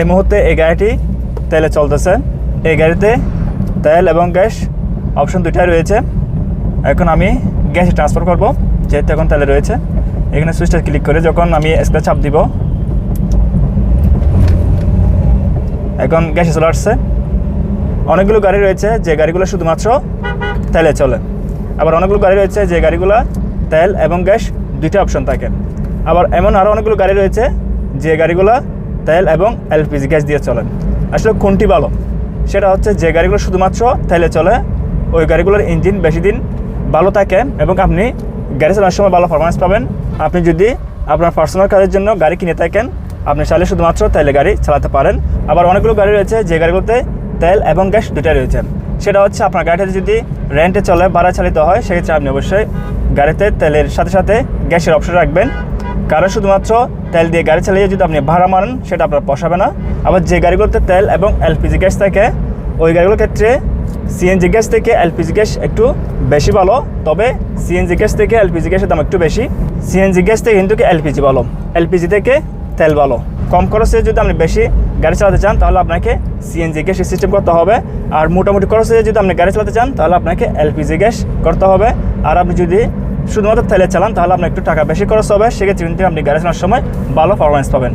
এই মুহূর্তে এই গাড়িটি তেলে চলতেছে। এই গাড়িতে তেল এবং গ্যাস অপশন দুটাই রয়েছে। এখন আমি গ্যাসে ট্রান্সফার করব, যেহেতু এখন তেলে রয়েছে। এখানে সুইচটা ক্লিক করে যখন আমি স্ক্র্যাচ চাপ দিব, এখন গ্যাসে চলে আসছে। অনেকগুলো গাড়ি রয়েছে যে গাড়িগুলো শুধুমাত্র তেলে চলে। আবার অনেকগুলো গাড়ি রয়েছে যে গাড়িগুলো তেল এবং গ্যাস দুইটা অপশন থাকে। আবার এমন আরও অনেকগুলো গাড়ি রয়েছে যে গাড়িগুলো তেল এবং এলপিজি গ্যাস দিয়ে চলে। আসলে কোনটি ভালো? সেটা হচ্ছে যে গাড়িগুলো শুধুমাত্র তেলে চলে, ওই গাড়িগুলোর ইঞ্জিন বেশি দিন ভালো থাকে এবং আপনি গাড়ি চালানোর সময় ভালো পারফরমেন্স পাবেন। আপনি যদি আপনার পার্সোনাল কাজের জন্য গাড়ি কিনে থাকেন, আপনি চাইলে শুধুমাত্র তেলে গাড়ি চালাতে পারেন। আবার অনেকগুলো গাড়ি রয়েছে যে গাড়িগুলোতে তেল এবং গ্যাস দুটাই রয়েছে। সেটা হচ্ছে আপনার গাড়িটা যদি রেন্টে চলে ভাড়া চালিত হয়, সেক্ষেত্রে আপনি অবশ্যই গাড়িতে তেলের সাথে সাথে গ্যাসের অপশন রাখবেন। কারণ শুধুমাত্র তেল দিয়ে গাড়ি চালিয়ে যদি আপনি ভাড়া মারেন, সেটা আপনার পোষাবে না। আবার যে গাড়িগুলোতে তেল এবং এলপিজি গ্যাস থাকে, ওই গাড়িগুলোর ক্ষেত্রে সিএনজি গ্যাস থেকে এলপিজি গ্যাস একটু বেশি ভালো, তবে সিএনজি গ্যাস থেকে এলপিজি গ্যাসের দাম একটু বেশি। সিএনজি গ্যাস থেকে কিন্তু এলপিজি ভালো, এলপিজি থেকে তেল ভালো। কম খরচে যদি আপনি বেশি গাড়ি চালাতে চান, তাহলে আপনাকে সিএনজি গ্যাস সিস্টেম করতে হবে। আর মোটামুটি খরচে যদি আপনি গাড়ি চালাতে চান, তাহলে আপনাকে এলপিজি গ্যাস করতে হবে। আর আপনি যদি শুধুমাত্র তেলে চালান, তাহলে আপনার একটু টাকা বেশি খরচ হবে। সেক্ষেত্রে কিন্তু আপনি গাড়ি চালানোর সময় ভালো পারফরমেন্স পাবেন।